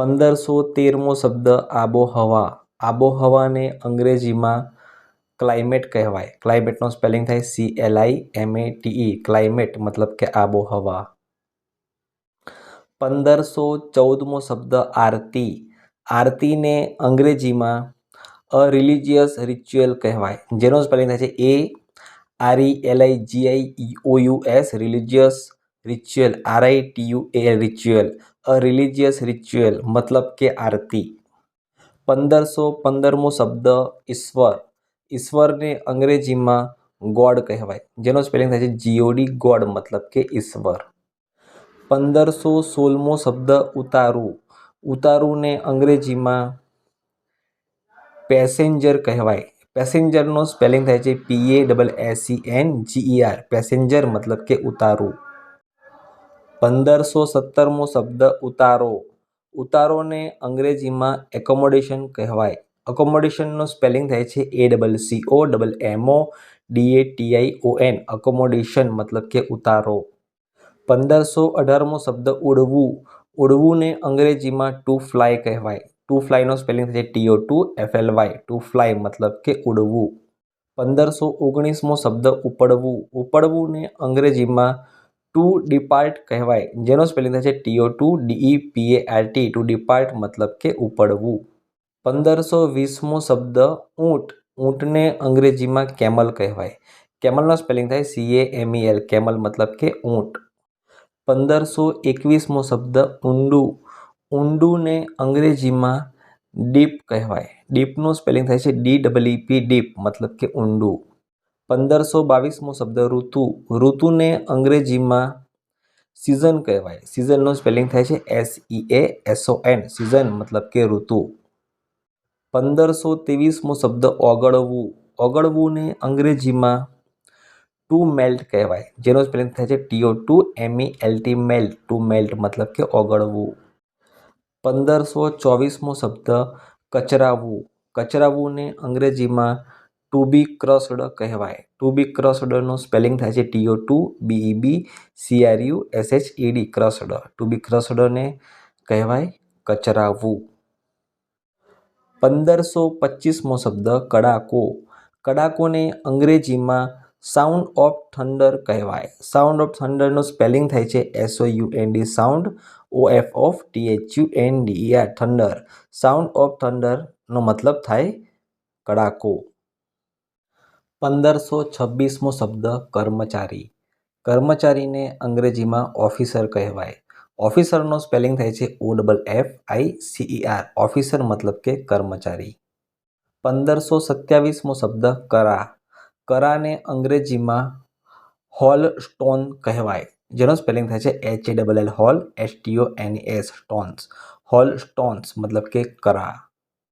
પંદરસો તેરમો શબ્દ આબોહવા. આબોહવાને અંગ્રેજીમાં ક્લાઇમેટ કહેવાય. ક્લાઇમેટનો સ્પેલિંગ થાય C L I M A T E climate મતલબ કે આબોહવા. પંદરસો ચૌદમો શબ્દ આરતી. આરતીને અંગ્રેજીમાં અ રિલિજિયસ રિચ્યુઅલ કહેવાય. જેનો સ્પેલિંગ થાય છે a R E L I G I E O U S, religious ritual, R I T U A ritual. A religious ritual મતલબ કે આરતી. પંદરસો પંદરમો શબ્દ ઈશ્વર. ઈશ્વરને અંગ્રેજીમાં ગોડ કહેવાય, જેનો સ્પેલિંગ થાય છે જીઓડી ગોડ મતલબ કે ઈશ્વર. પંદરસો સોળમો શબ્દ ઉતારું. ઉતારુંને અંગ્રેજીમાં પેસેન્જર કહેવાય. પેસેન્જરનો સ્પેલિંગ થાય છે P A double S C N G E R passenger મતલબ કે ઉતારું. પંદરસો સત્તરમો શબ્દ ઉતારો. ઉતારોને અંગ્રેજીમાં એકોમોડેશન કહેવાય. અકોમોડેશનનો સ્પેલિંગ થાય છે A double C O double M O D A T I O N accommodation મતલબ કે ઉતારો. પંદરસો અઢારમો શબ્દ ઉડવું. ઉડવુંને અંગ્રેજીમાં ટુ ફ્લાય કહેવાય. ટુ ફ્લાયનો સ્પેલિંગ થાય છે T O to F L Y to fly મતલબ કે ઉડવું. પંદરસો ઓગણીસમો શબ્દ ઉપડવું. ઉપડવુંને અંગ્રેજીમાં ટુ ડિપાર્ટ કહેવાય. જેનો સ્પેલિંગ થાય છે T O to D E P A R T to depart મતલબ કે ઉપડવું. પંદરસો વીસમો શબ્દ ઊંટ. ઊંટને અંગ્રેજીમાં કેમલ કહેવાય. કેમલનો સ્પેલિંગ થાય C A M E L camel મતલબ કે ઊંટ. પંદરસો એકવીસમો શબ્દ ઊંડું. ઊંડુંને અંગ્રેજીમાં ડીપ કહેવાય. ડીપનું સ્પેલિંગ થાય છે ડી ડબલ પી ડીપ મતલબ કે ઊંડું. પંદરસો બાવીસમો શબ્દ ઋતુ. ઋતુને અંગ્રેજીમાં સિઝન કહેવાય. સિઝનનું સ્પેલિંગ થાય છે S E A S O N season મતલબ કે ઋતુ. પંદરસો ત્રેવીસમો શબ્દ ઓગળવું. ઓગળવુંને અંગ્રેજીમાં ટુ મેલ્ટ કહેવાય. જેનો સ્પેલિંગ થાય છે T O to M E L T melt to melt મતલબ કે ઓગળવું. પંદરસો ચોવીસમો શબ્દ કચરાવવું કચરાવુંને અંગ્રેજીમાં ટુ બી ક્રસ્ડ કહેવાય. ટુ બી ક્રસ્ડનું સ્પેલિંગ થાય છે T O to B E be C R U S H U S H E D crushed to be ક્રસ્ડને કહેવાય કચરાવું. પંદરસો પચીસમો શબ્દ, કડાકો. કડાકોને અંગ્રેજીમાં સાઉન્ડ ઓફ થંડર કહેવાય. સાઉન્ડ ઓફ થંડરનું સ્પેલિંગ થાય છે S U N D sound O F of T H U N D R thunder sound of થંડરનો મતલબ થાય કડાકો. પંદરસો છવ્વીસમો શબ્દ કર્મચારી. કર્મચારીને અંગ્રેજીમાં ઓફિસર કહેવાય. ઓફિસરનો સ્પેલિંગ થાય છે O double F I C E R. Officer મતલબ કે કર્મચારી. પંદરસો સત્યાવીસમો શબ્દ કરા. કરાને અંગ્રેજીમાં હોલ સ્ટોન કહેવાય, જેનો સ્પેલિંગ થાય છે H A double L hall, S T O N S stones. Hall stones મતલબ કે કરા.